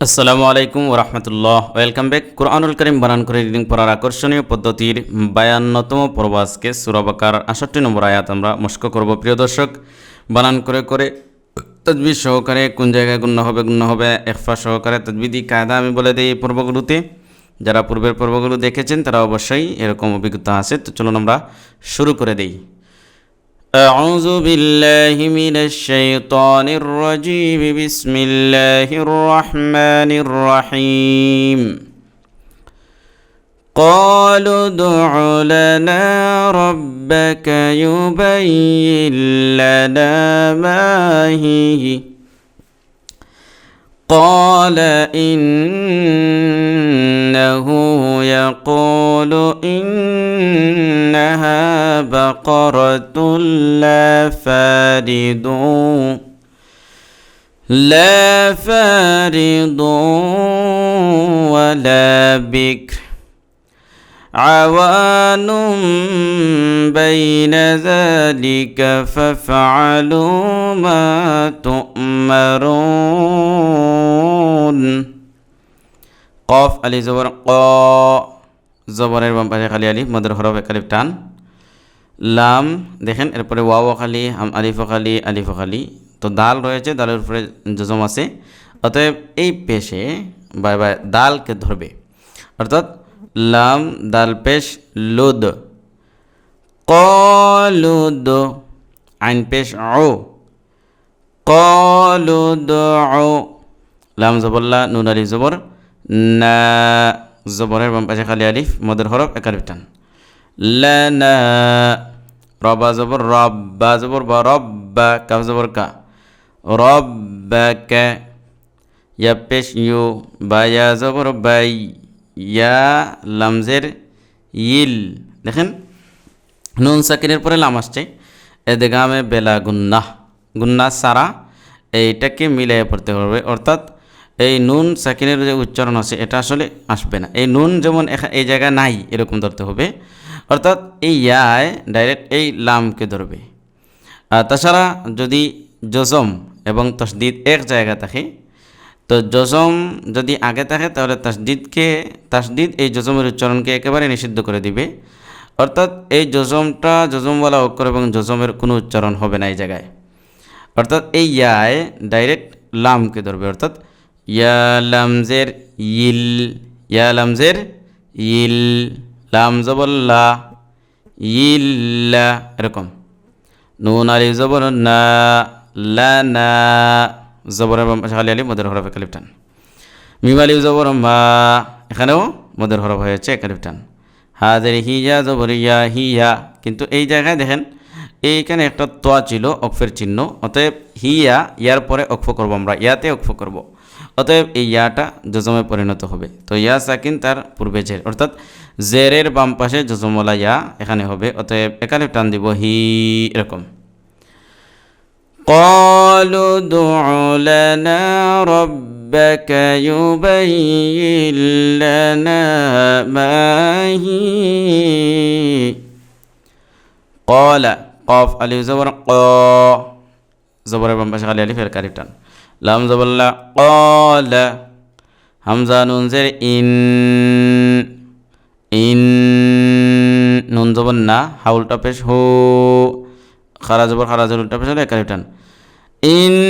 আসসালামু আলাইকুম ওরহমতুল্লাহ ওয়েলকাম ব্যাক কোরআনুল করিম বানান করে রিডিং পড়ার আকর্ষণীয় পদ্ধতির বায়ান্নতম পর্বাসকে সুরাবাকার আষট্টি নম্বর আয়াত আমরা মস্ক করব। প্রিয় দর্শক, বানান করে করে তদবি সহকারে কোন জায়গায় গুণ্য হবে গুণ্য হবে একফা সহকারে তদবিদি কায়দা আমি বলে দিই এই পর্বগুলোতে। যারা পূর্বের পর্বগুলো দেখেছেন, তারা অবশ্যই এরকম অভিজ্ঞতা আছে। তো চলুন আমরা শুরু করে দিই। أعوذ بالله من الشيطان الرجيم. بسم الله الرحمن الرحيم. قالوا ادع لنا ربك يبين لنا ما هي. قال إنه بارد لا فارض ولا بكر. عوان بين ذلك فافعلوا ما تؤمرون. قاف علي زبر قا زبر بمبارك علي علي مدر حرف الف تان. লাম, দেখেন, এরপরে ওয়াও খালি, হাম আলিফ খালি আলিফ খালি। তো দাল রয়েছে, দালের উপরে জজম আছে। অতএব এই পেশে বা বা দালকে ধরবে। অর্থাৎ লাম, দাল পেশ, লুদ। কলুদ, আইন পেশ, ও। কলুদ, ও। লাম জবল্লা নুন আলি জবর। না, জবরের বাম পাশে খালি আলিফ, মদের হরফ একালিফ টান লানা রবা জবর রব্বা জবর বা রব্বা কাফ জবর কা রব্বাকা ইয়া পেশ ইউ বা জবর বাই ইয়া ইল দেখেন নুন সাকিনের পরে লাম আসছে এদেগামে বেলা গুন্না গুন্না সারা এইটাকে মিলিয়ে পড়তে হবে অর্থাৎ এই নুন সাকিনের যে উচ্চারণ আছে এটা আসলে আসবে না এই নুন যেমন এই জায়গায় নাই এরকম ধরতে হবে অর্থাৎ এই ইয়ায় ডাইরেক্ট এই লামকে ধরবে। তাছাড়া যদি জজম এবং তসদিদ এক জায়গা থাকে, তো জজম যদি আগে থাকে, তাহলে তাসদিদকে, তাসদিদ এই জজমের উচ্চারণকে একেবারে নিষিদ্ধ করে দিবে। অর্থাৎ এই জজমটা জজমওয়ালা অক্ষর এবং জজমের কোনো উচ্চারণ হবে না এই জায়গায়। অর্থাৎ এই ইয়ায় ডাইরেক্ট লামকে ধরবে। অর্থাৎ ইয়া লামজের ইল, ইয়া লামজের ইল। লাম জবল্লা এরকম। নুন আলি জবর না জবর আলি মদের হরফ একালিফ টান। মিম আলি জবর মা এখানেও মদের হরফ হয়েছে একালিফ টান। হাজের হিয়া জবর ইয়া হিয়া কিন্তু এই জায়গায় দেখেন, এইখানে একটা তোয়া ছিল, অক্ষের চিহ্ন। অতএব হিয়া ইয়ার পরে অক্ষ করব আমরা, ইয়াতে অক্ষ করব। অতএব এই ইয়াটা জজমে পরিণত হবে। তো ইয়া সাকিন তার পূর্বে জের অর্থাৎ জেরের বাম পাশে জজমওয়ালা ইয়া এখানে হবে অতএব এখানে টান দিব হি এরকম قالوا ادع لنا ربك يبين لنا ما هي قال قاف ألف زبر قا زبر بام باش خلي ألف الكاريف تان لام زبر لا قال همزة نون زر إن إن নুন জবর না হাউলটা পেশ, হো, খারা জবর খারা জবর উল্টা পেশ, হলে একালিফ টান ইন্নাহু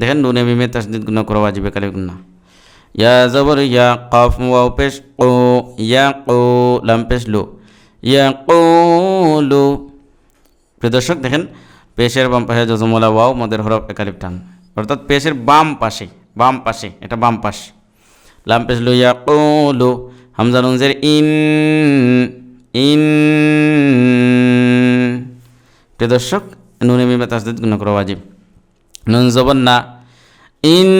দেখেন নুনে মিমে তাসদিদ গুণা করা, ওয়াজিবে কালিফ গুণা। ইয়া জবর, ইয়া কাফ, ওয়াও পেশ, ও, ইয়া কো, লাম পেশ, লো। ইয়া কোলু প্রিয় দর্শক, দেখেন, পেশের বাম পাশে যজমলা ওয়াও, মদের হরফ একালিফ টান অর্থাৎ পেশের বাম পাশে। বাম পাশে, এটা বাম পাশ। লাম পেশ লো ইয়া কোলু হামজা নুনজের ইন ইন। প্রিয় দর্শক, নুনে মিমে তাসদিদ গুণ করা ওয়াজিব। নুন জবর না, ইন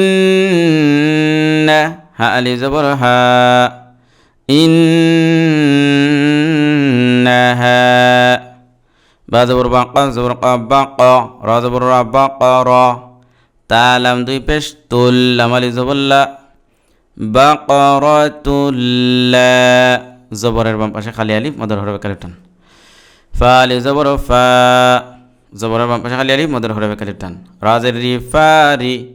হা আলি জবর হা, ইন হা। বা জবর বা কা জবর কা বা কা রা জবর রা কা রা। তা লাম দুই পেশ তুল লাম আলি জবল্লা। বাকরাতুল্লা। জবরের বাম পাশে খালি আলিফ, মদর হরবে কালিফ টান। ফা আলি জবর ফা। জবরের বাম পাশে খালি আলিফ, মদের হরফে খালি টান। রাজের রি ফারি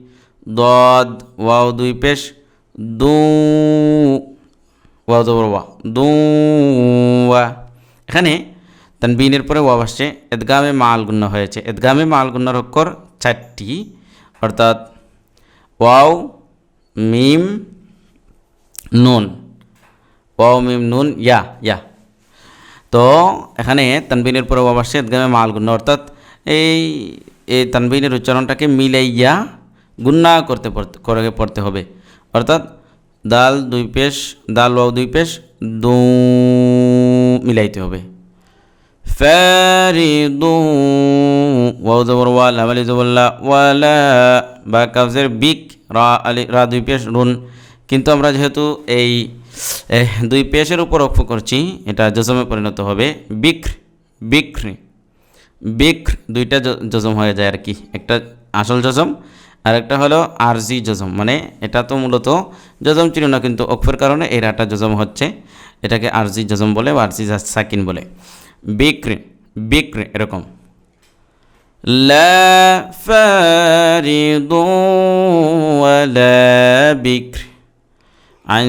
দদ, ওয়াও দুই পেশ দু। ওয়াও জবর ওয়া, দু। ওয়া। এখানে তানবিনের পরে ওয়াও আসছে। এদগামে মাল গুণ্য হয়েছে। এদগামে মাল গুণ্যর অক্ষর চারটি অর্থাৎ ওয়াও, মিম, নুন। ওয়াও, মিম, নুন, ইয়া ইয়া। তো এখানে তানবিনের পরে আসছে, এদগামে মাল গুণ্য অর্থাৎ এই এই তানবিনের উচ্চারণটাকে মিলাইয়া গুন্না করতে করে পড়তে হবে। অর্থাৎ দাল দুই পেশ, দাল, ওয়াও দুই পেশ, দু মিলাইতে হবে। ফারিদু ওয়াও জবর ওয়া লাম আলি জবর লা ওয়ালা বা কাফজের বিক রা আলি রা দুই পেশ রুন। কিন্তু আমরা যেহেতু এই দুই পেশের উপর অক্ষ করছি, এটা জজমে পরিণত হবে বিক্র বিক্র। বিক্র দুইটা জজম হয়ে যায় আর কি। একটা আসল জজম আর একটা হলো আরজি জজম মানে এটা তো মূলত জজম ছিল না কিন্তু অক্ষর কারণে এই রাটা জজম হচ্ছে। এটাকে আরজি জজম বলে বা আরজি সাকিন বলে। বিক্র বিক্র এরকম।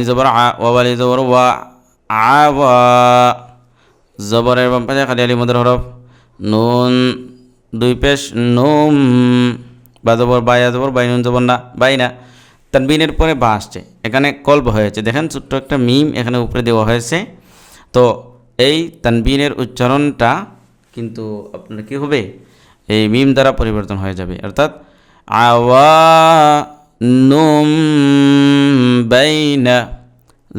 জবর আ ওয়ালি জবর ওয়া আওয়া জবরের বাম পাশে খালি আলি মদের হরফ। নুন দুই পেশ, নুম। বা জবর বাই জবর বাই, নুন জবর না, বাই না। তানবিনের পরে বা আসছে। এখানে কল্প হয়েছে। দেখেন ছোট্ট একটা মিম এখানে উপরে দেওয়া হয়েছে। তো এই তানবিনের উচ্চারণটা কিন্তু আপনার কি হবে? এই মিম দ্বারা পরিবর্তন হয়ে যাবে। অর্থাৎ আওয়া নুম বাইনা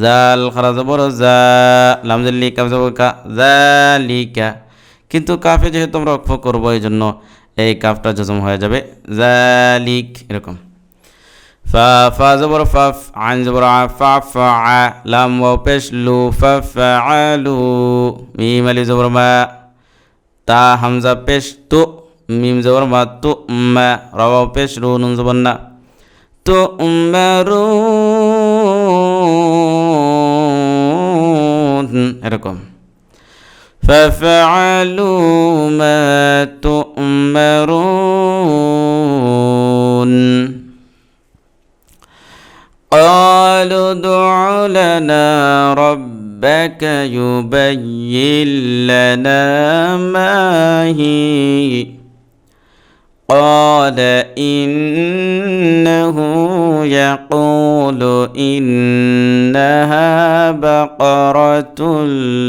জাল খারা জবর জা জালিকা কিন্তু কাফে যেহেতু আমরা অক্ষ করব এই জন্য এই কাফটা জজম হয়ে যাবে জালিক এরকম। ফা ফা জবর ফাফ আইন জবর আ ফা ফা আ লাম ওয়াও পেশ লু ফা ফা আলু মিম আলি জবর মা তা হামজা পেশ তু মিম জবর মা তু মা রাওয়াও পেশ রু নুন জবর না তু এরকম ففعلوا ما تؤمرون لنا ربك يبين لنا ما هي. قال إنه يقول إنها بقرة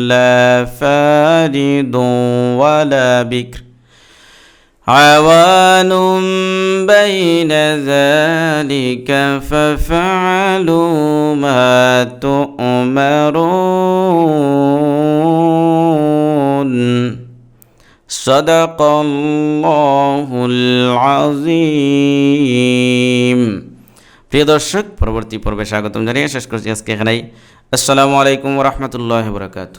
لا فارض ولا بكر. عوان بين ذلك ففعلوا ما تؤمرون صدق الله العظيم প্রিয় দর্শক পরবর্তী পর্বে স্বাগতম জানিয়ে শেষ করছি আজকে এখানেই আসসালামু আলাইকুম রহমতুল্লাহ বরকাত